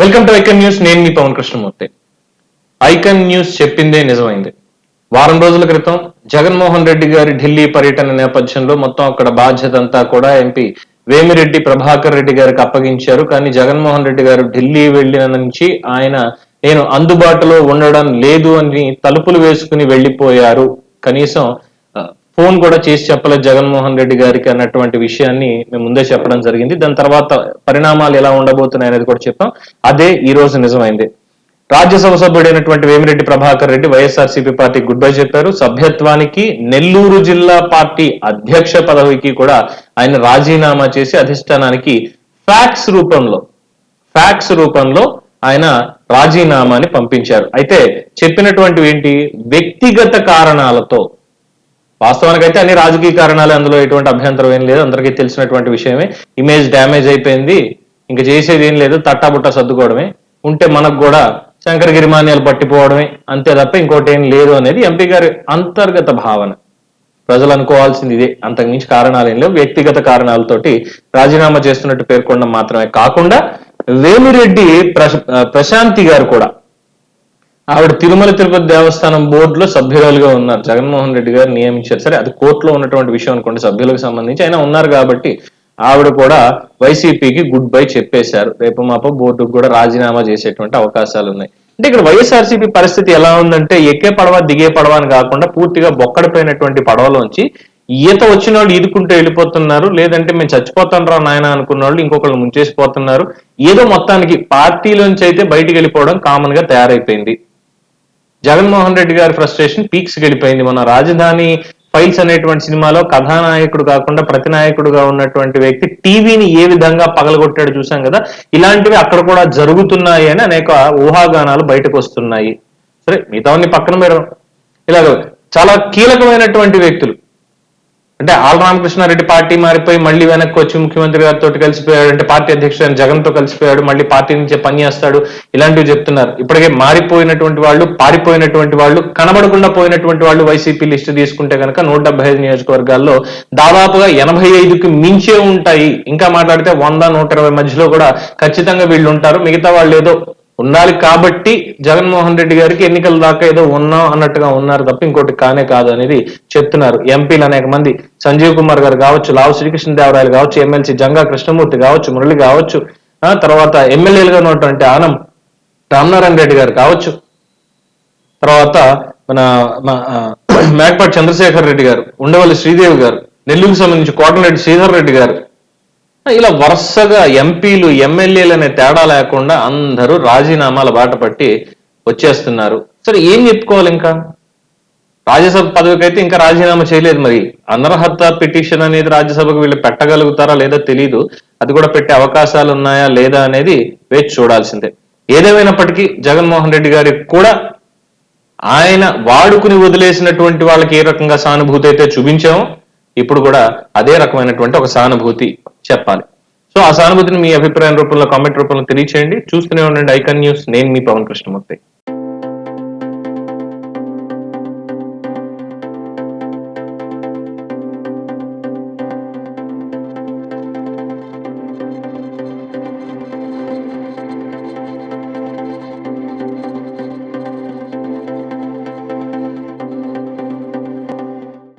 Welcome to icon news నేను మీ Pawan Krishnamurthy. Icon news చెప్పిందే నిజమైంది. వారం రోజుల క్రితం జగన్మోహన్ రెడ్డి గారి ఢిల్లీ పర్యటన నేపథ్యంలో మొత్తం అక్కడ బాధ్యత అంతా కూడా ఎంపీ వేమిరెడ్డి ప్రభాకర్ రెడ్డి గారికి అప్పగించారు. కానీ జగన్మోహన్ రెడ్డి గారు ఢిల్లీ వెళ్ళిన నుంచి ఆయన నేను అందుబాటులో ఉండడం లేదు అని తలుపులు వేసుకుని వెళ్ళిపోయారు. కనీసం ఫోన్ కూడా చేసి చెప్పలేదు జగన్మోహన్ రెడ్డి గారికి అన్నటువంటి విషయాన్ని మేము ముందే చెప్పడం జరిగింది. దాని తర్వాత పరిణామాలు ఎలా ఉండబోతున్నాయి అనేది కూడా చెప్పాం. అదే ఈ రోజు నిజమైంది. Rajya Sabha సభ్యుడైనటువంటి Vemireddy Prabhakar Reddy YSRCP party good bye చెప్పారు. సభ్యత్వానికి నెల్లూరు జిల్లా పార్టీ అధ్యక్ష పదవికి కూడా ఆయన రాజీనామా చేసి అధిష్టానానికి ఫ్యాక్స్ రూపంలో ఫ్యాక్స్ రూపంలో ఆయన రాజీనామాని పంపించారు. అయితే చెప్పినటువంటి ఏంటి? వ్యక్తిగత కారణాలతో వాస్తవానికి అయితే అన్ని రాజకీయ కారణాలు అందులో ఎటువంటి అభ్యంతరం ఏం లేదు. అందరికీ తెలిసినటువంటి విషయమే. ఇమేజ్ డ్యామేజ్ అయిపోయింది. ఇంకా చేసేది ఏం లేదు. తట్టాబుట్ట సర్దుకోవడమే. ఉంటే మనకు కూడా శంకరగిరి మాన్యాలు పట్టిపోవడమే. అంతే తప్ప ఇంకోటి ఏం లేదు అనేది ఎంపీ గారి అంతర్గత భావన. ప్రజలు అనుకోవాల్సింది ఇదే. అంతకుమించి కారణాలు ఏం లేవు. వ్యక్తిగత కారణాలతోటి రాజీనామా చేస్తున్నట్టు పేర్కొనడం మాత్రమే కాకుండా వేమిరెడ్డి ప్రశాంతి గారు కూడా ఆవిడ తిరుమల తిరుపతి దేవస్థానం బోర్డులో సభ్యురాలుగా ఉన్నారు. జగన్మోహన్ రెడ్డి గారు నియమించారు. సరే అది కోర్టులో ఉన్నటువంటి విషయం అనుకోండి సభ్యులకు సంబంధించి. అయినా ఉన్నారు కాబట్టి ఆవిడ కూడా వైసీపీకి గుడ్ బై చెప్పేశారు. రేపు మాప బోర్డుకు కూడా రాజీనామా చేసేటువంటి అవకాశాలు ఉన్నాయి. అంటే ఇక్కడ వైఎస్ఆర్సీపీ పరిస్థితి ఎలా ఉందంటే ఎక్కే పడవ దిగే పడవ అని కాకుండా పూర్తిగా బొక్కడిపోయినటువంటి పడవలోంచి ఈత వచ్చిన వాళ్ళు ఈదుకుంటూ వెళ్ళిపోతున్నారు. లేదంటే మేము చచ్చిపోతాం రా నాయన అనుకున్న వాళ్ళు ఇంకొకళ్ళు ముంచేసిపోతున్నారు ఏదో మొత్తానికి పార్టీలోంచి అయితే బయటికి వెళ్ళిపోవడం కామన్గా తయారైపోయింది. జగన్మోహన్ రెడ్డి గారి ఫ్రస్ట్రేషన్ పీక్స్ గడిపోయింది. మన రాజధాని ఫైల్స్ అనేటువంటి సినిమాలో కథానాయకుడు కాకుండా ప్రతినాయకుడుగా ఉన్నటువంటి వ్యక్తి టీవీని ఏ విధంగా పగలగొట్టాడు చూసాం కదా? ఇలాంటివి అక్కడ కూడా జరుగుతున్నాయి అని అనేక ఊహాగానాలు బయటకు వస్తున్నాయి. సరే మిగతావన్నీ పక్కన మీరు ఇలాగ చాలా కీలకమైనటువంటి వ్యక్తులు అంటే ఆల్ రామకృష్ణారెడ్డి పార్టీ మారిపోయి మళ్ళీ వెనక్కి వచ్చి ముఖ్యమంత్రి గారితో కలిసిపోయాడు అంటే పార్టీ అధ్యక్షుడు జగన్తో కలిసిపోయాడు మళ్ళీ పార్టీ నుంచి పని చేస్తాడు ఇలాంటివి చెప్తున్నారు. ఇప్పటికే మారిపోయినటువంటి వాళ్ళు పారిపోయినటువంటి వాళ్ళు కనబడకుండా పోయినటువంటి వాళ్ళు వైసీపీ లిస్టు తీసుకుంటే కనుక నూట డెబ్బై ఐదు నియోజకవర్గాల్లో దాదాపుగా ఎనభై ఐదుకి మించే ఉంటాయి. ఇంకా మాట్లాడితే వంద నూట ఇరవై మధ్యలో కూడా ఖచ్చితంగా వీళ్ళు ఉంటారు. మిగతా వాళ్ళు ఏదో ఉండాలి కాబట్టి జగన్మోహన్ రెడ్డి గారికి ఎన్నికల దాకా ఏదో ఉన్నాం అన్నట్టుగా ఉన్నారు తప్ప ఇంకోటి కానే కాదు అనేది చెప్తున్నారు. ఎంపీలు అనేక మంది సంజీవ్ కుమార్ గారు కావచ్చు లావు శ్రీకృష్ణదేవరాయలు కావచ్చు ఎమ్మెల్సీ జంగా కృష్ణమూర్తి కావచ్చు మురళి కావచ్చు ఆ తర్వాత ఎమ్మెల్యేలుగా ఉన్నటువంటి ఆనం రామనారాయణ రెడ్డి గారు కావచ్చు. తర్వాత మన మేకపాటి చంద్రశేఖర్ రెడ్డి గారు ఉండవల్లి శ్రీదేవి గారు నెల్లూరుకు సంబంధించి కోటలరెడ్డి శ్రీధర్ రెడ్డి గారు ఇలా వరుసగా ఎంపీలు ఎమ్మెల్యేలు అనే తేడా లేకుండా అందరూ రాజీనామాల బాట పట్టి వచ్చేస్తున్నారు. సరే ఏం చెప్పుకోవాలి ఇంకా? రాజ్యసభ పదవికి అయితే ఇంకా రాజీనామా చేయలేదు మరి. అనర్హత పిటిషన్ అనేది రాజ్యసభకు వీళ్ళు పెట్టగలుగుతారా లేదా తెలియదు అది కూడా పెట్టే అవకాశాలు ఉన్నాయా లేదా అనేది వేచి చూడాల్సిందే. ఏదేమైనప్పటికీ జగన్మోహన్ రెడ్డి గారికి కూడా ఆయన వాడుకుని వదిలేసినటువంటి వాళ్ళకి ఏ రకంగా సానుభూతి అయితే చూపించామో ఇప్పుడు కూడా అదే రకమైనటువంటి ఒక సానుభూతి చెప్పాలి. సో ఆ సానుభూతిని మీ అభిప్రాయం రూపంలో కామెంట్ రూపంలో తెలియచేయండి. చూస్తూనే ఉండండి ఐకాన్ న్యూస్. నేను మీ పవన్ కృష్ణమూర్తి.